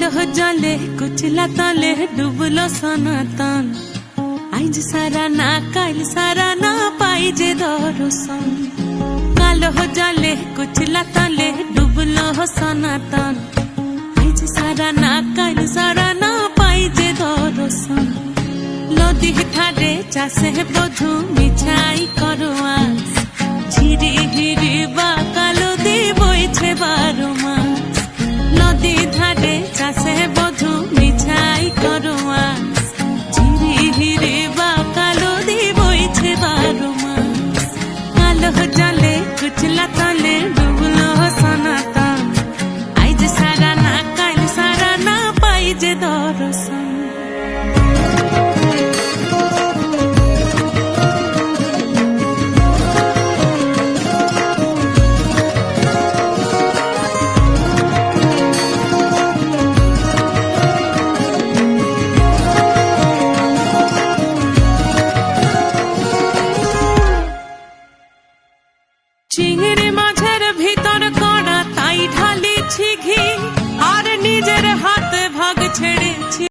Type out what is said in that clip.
জলে কুচলা তলে ডুবলো সনাতন আইজ সারা না কাল সারা না পাই যে দর্শন কালো জলে কুচলা তলে ডুবলো সনাতন আইজ সারা না কাল সারা না পাই যে দর্শন নদী ধারে চাষে বধু মিছাই করো আস ঝিরি ঝিরি বাঁকা ছেড়ে